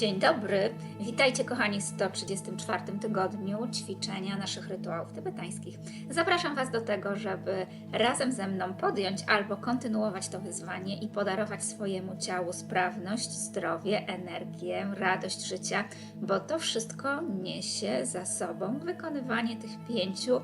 Dzień dobry, witajcie kochani w 134 tygodniu ćwiczenia naszych rytuałów tybetańskich. Zapraszam Was do tego, żeby razem ze mną podjąć albo kontynuować to wyzwanie i podarować swojemu ciału sprawność, zdrowie, energię, radość życia, bo to wszystko niesie za sobą wykonywanie tych pięciu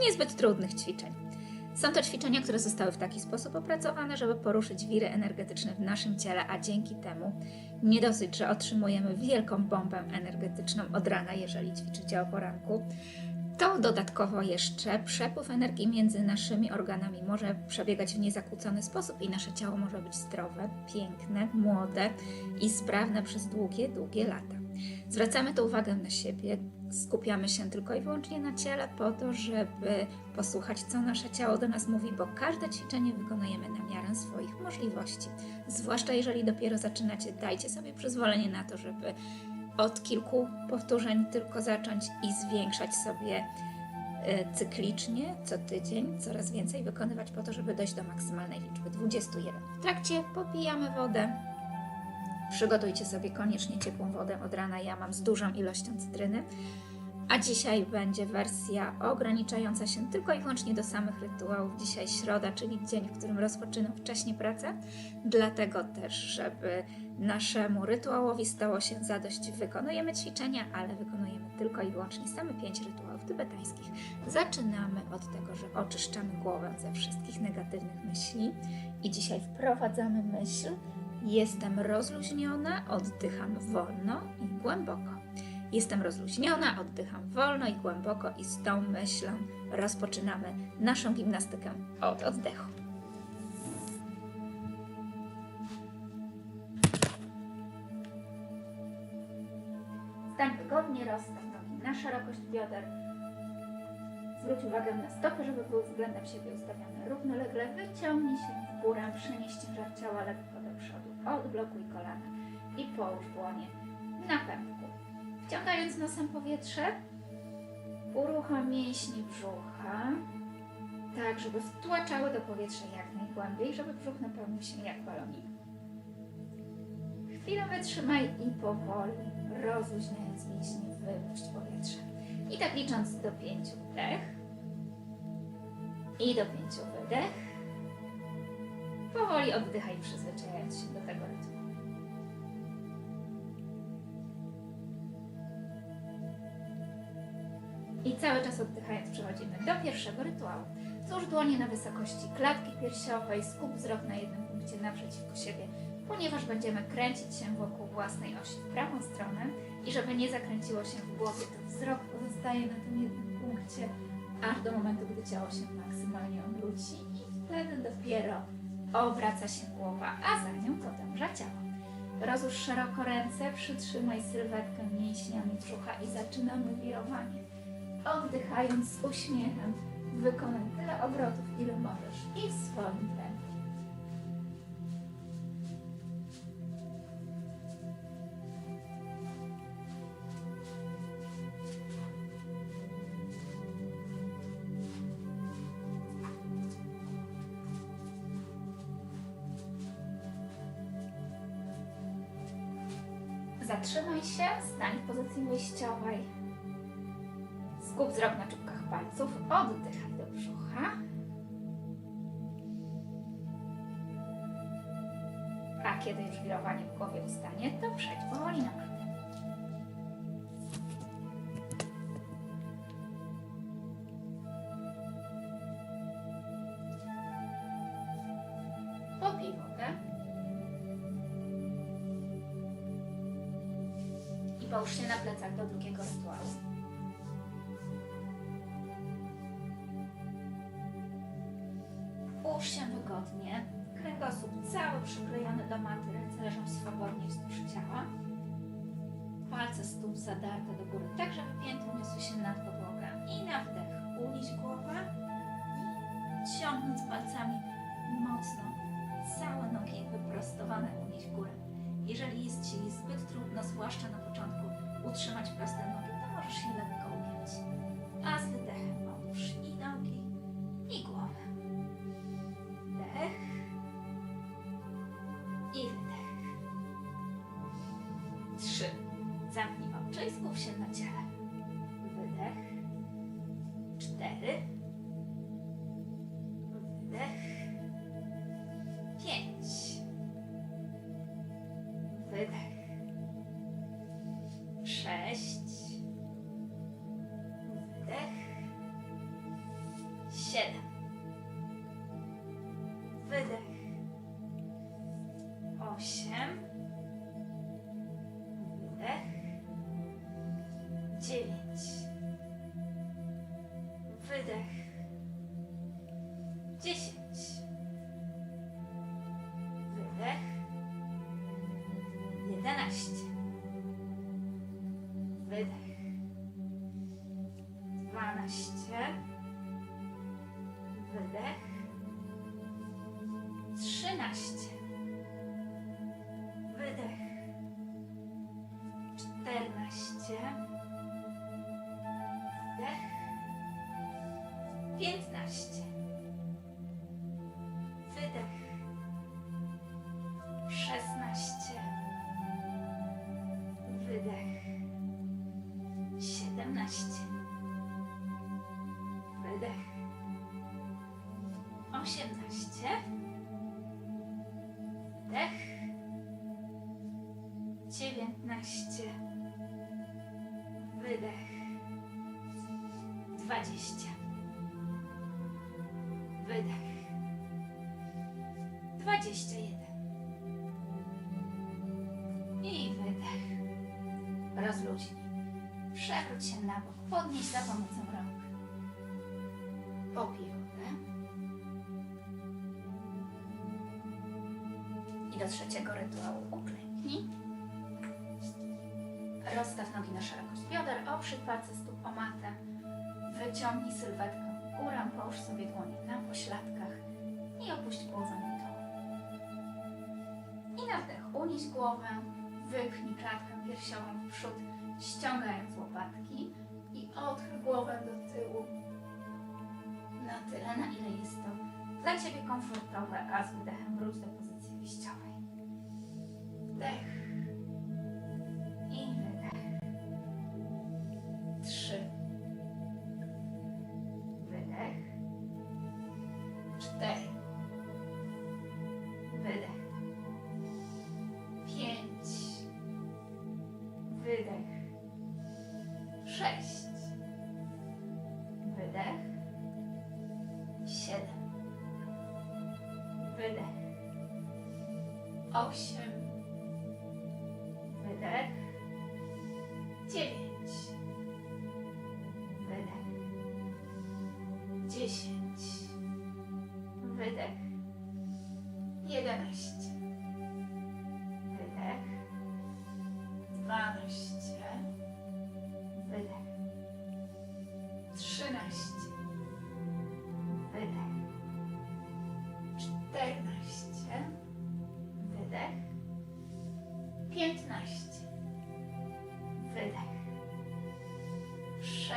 niezbyt trudnych ćwiczeń. Są to ćwiczenia, które zostały w taki sposób opracowane, żeby poruszyć wiry energetyczne w naszym ciele, a dzięki temu nie dosyć, że otrzymujemy wielką bombę energetyczną od rana, jeżeli ćwiczycie o poranku, to dodatkowo jeszcze przepływ energii między naszymi organami może przebiegać w niezakłócony sposób i nasze ciało może być zdrowe, piękne, młode i sprawne przez długie, długie lata. Zwracamy tu uwagę na siebie, skupiamy się tylko i wyłącznie na ciele po to, żeby posłuchać, co nasze ciało do nas mówi, bo każde ćwiczenie wykonujemy na miarę swoich możliwości. Zwłaszcza jeżeli dopiero zaczynacie, dajcie sobie przyzwolenie na to, żeby od kilku powtórzeń tylko zacząć i zwiększać sobie y, cyklicznie, co tydzień, coraz więcej wykonywać po to, żeby dojść do maksymalnej liczby 21. W trakcie popijamy wodę, Przygotujcie sobie koniecznie ciepłą wodę od rana. Ja mam z dużą ilością cytryny. A dzisiaj będzie wersja ograniczająca się tylko i wyłącznie do samych rytuałów. Dzisiaj środa, czyli dzień, w którym rozpoczynam wcześniej pracę. Dlatego też, żeby naszemu rytuałowi stało się zadość, wykonujemy ćwiczenia, ale wykonujemy tylko i wyłącznie same pięć rytuałów tybetańskich. Zaczynamy od tego, że oczyszczamy głowę ze wszystkich negatywnych myśli i dzisiaj wprowadzamy myśl, Jestem rozluźniona, oddycham wolno i głęboko. Jestem rozluźniona, oddycham wolno i głęboko, i z tą myślą rozpoczynamy naszą gimnastykę od oddechu. Stań wygodnie, rozstaw nogi na szerokość bioder. Zwróć uwagę na stopy, żeby były względem siebie ustawione równolegle. Wyciągnij się w górę, przenieś ciężar ciała lekko do przodu. Odblokuj kolana i połóż dłonie na pępku. Wciągając nosem powietrze, uruchom mięśnie brzucha, tak żeby wtłaczały do powietrza jak najgłębiej, żeby brzuch napełnił się jak balonik. Chwilę wytrzymaj i powoli, rozluźniając mięśnie, wypuść powietrze. I tak licząc do pięciu wdech i do pięciu wydech. Powoli oddychaj, przyzwyczajając się do tego rytmu. I cały czas oddychając przechodzimy do pierwszego rytuału. Złóż dłonie na wysokości klatki piersiowej, skup wzrok na jednym punkcie naprzeciwko siebie, ponieważ będziemy kręcić się wokół własnej osi w prawą stronę i żeby nie zakręciło się w głowie, to wzrok pozostaje na tym jednym punkcie, aż do momentu, gdy ciało się maksymalnie obróci i wtedy dopiero obraca się głowa, a za nią podąża ciało. Rozłóż szeroko ręce, przytrzymaj sylwetkę mięśniami brzucha i zaczynamy wirowanie. Oddychając z uśmiechem, wykonaj tyle obrotów, ile możesz i w swoim tempie. Stań w pozycji wyjściowej. Skup wzrok na czubkach palców, oddychaj do brzucha. A kiedy już wirowanie w głowie ustanie, to przejdź powoli na matę. Połóż się na plecach do drugiego rytuału. Ułóż się wygodnie. Kręgosłup cały przyklejony do maty, ręce leżą swobodnie wzdłuż ciała. Palce stóp zadarte do góry, tak żeby pięty uniosły się nad podłogę. I na wdech unieś głowę i ciągnąc palcami mocno całe nogi wyprostowane unieś górę. Jeżeli jest Ci zbyt trudno, zwłaszcza na początku, utrzymać proste nogi, to możesz je lekko ugiąć. A z wydechem połóż i nogi, Wydech. 11. Wydech. 12. Wydech. 13. Wydech. 14. Wdech. 15. Wydech. Dwadzieścia. Wydech. Dwadzieścia jeden. I wydech. Rozluźnij. Przewróć się na bok. Podnieś za pomocą rąk. Popij wodę. I do trzeciego rytuału uklęknij. Rozstaw nogi na szerokość bioder, oprzyj palce stóp o matę. Wyciągnij sylwetkę w górę, połóż sobie dłonie na pośladkach i opuść głowę do dołu. I na wdech unieś głowę, wypchnij klatkę piersiową w przód, ściągając łopatki i odchyl głowę do tyłu na tyle, na ile jest to dla Ciebie komfortowe, a z wydechem wróć do pozycji wyjściowej. Wdech Cztery. Wydech. Pięć. Wydech. Sześć. Wydech. Siedem. Wydech. Osiem. Wydech. Dziewięć. Wydech. Dziesięć.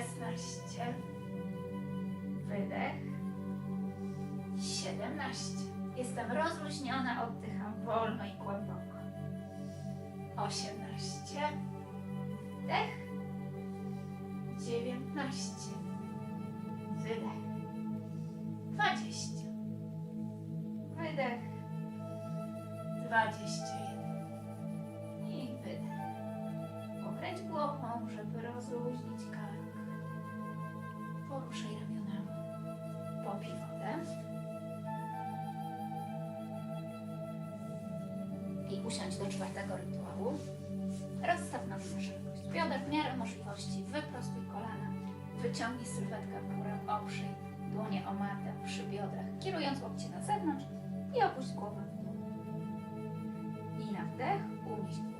16. Wydech. 17. Jestem rozluźniona, oddycham wolno i głęboko. 18. Wdech. 19. Wydech. 20. Wydech. 21. I wydech. Pokręć głową, żeby rozluźnić kark. Poruszaj ramionami. Popij wodę. I usiądź do czwartego rytuału. Rozstaw na szerokość bioder w miarę możliwości. Wyprostuj kolana. Wyciągnij sylwetkę w górę. Oprzyj dłonie o matę przy biodrach, kierując łokcie na zewnątrz i opuść głowę w dół. I na wdech unieś głowę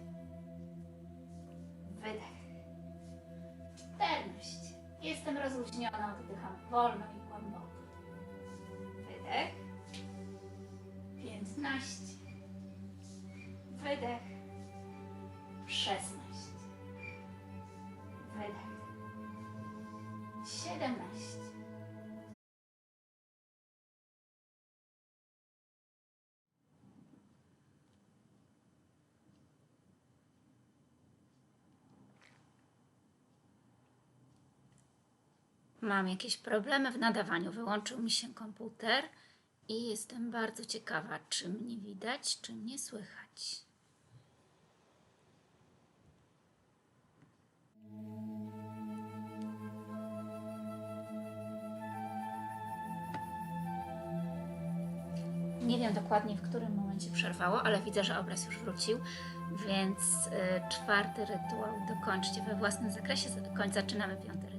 Jestem rozluźniona, oddycham wolno i głęboko. Wydech, piętnaście, wydech, szesnaście, wydech, siedemnaście. Mam jakieś problemy w nadawaniu. Wyłączył mi się komputer i jestem bardzo ciekawa, czy mnie widać, czy mnie słychać. Nie wiem dokładnie, w którym momencie przerwało, ale widzę, że obraz już wrócił, więc y, czwarty rytuał dokończcie we własnym zakresie. Zaczynamy piąty.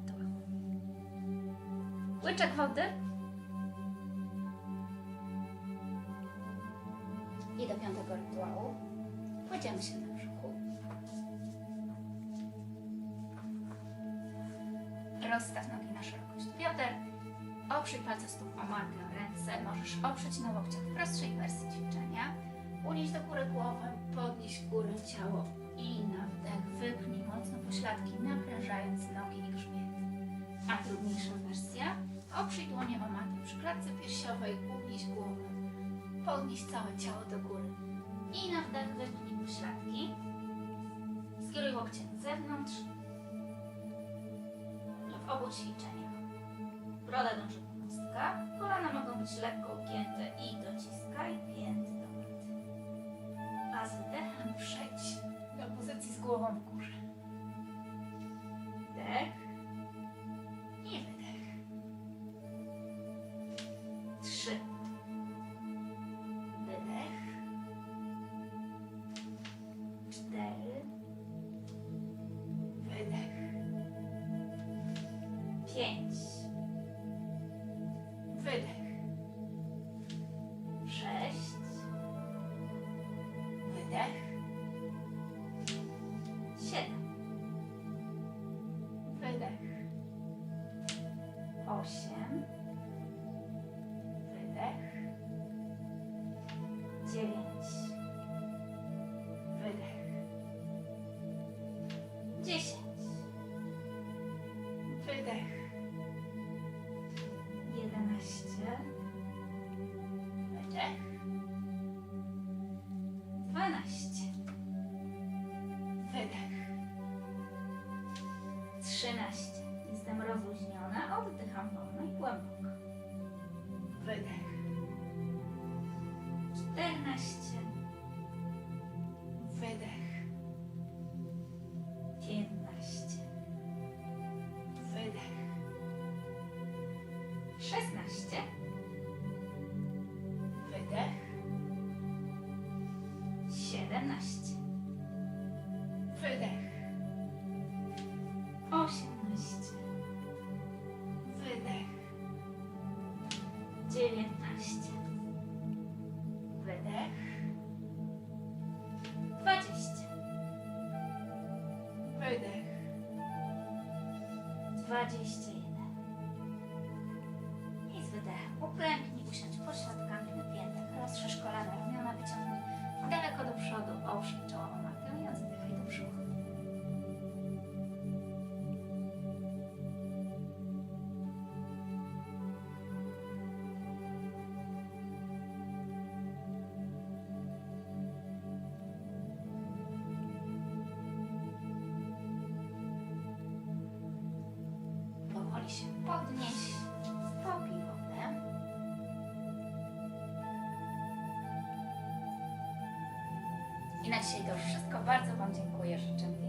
Łyczek wody. I do piątego rytuału kładziemy się na brzuchu. Rozstaw nogi na szerokość bioder. Oprzyj palce stóp o matę, ręce. Możesz oprzeć na łokciach w prostszej wersji ćwiczenia. Unieś do góry głowę, podnieś górę ciało i na wdech wypchnij mocno pośladki, naprężając nogi i grzbiet. A trudniejsza wersja. Oprzyj dłonie o matę przy klatce piersiowej, unieś głowę. Podnieś całe ciało do góry. I na wdech wypchnij pośladki. Skieruj łokcie na zewnątrz. W obu ćwiczeniach. Broda dąży do mostka. Kolana mogą być lekko ugięte i dociskaj pięty do maty. A z wydechem przejdź do pozycji z głową w górze. 13. Jestem rozluźniona, oddycham wolno i głęboko. Wydech. 14. Dwadzieścia dzisiaj to wszystko. Bardzo Wam dziękuję. Życzę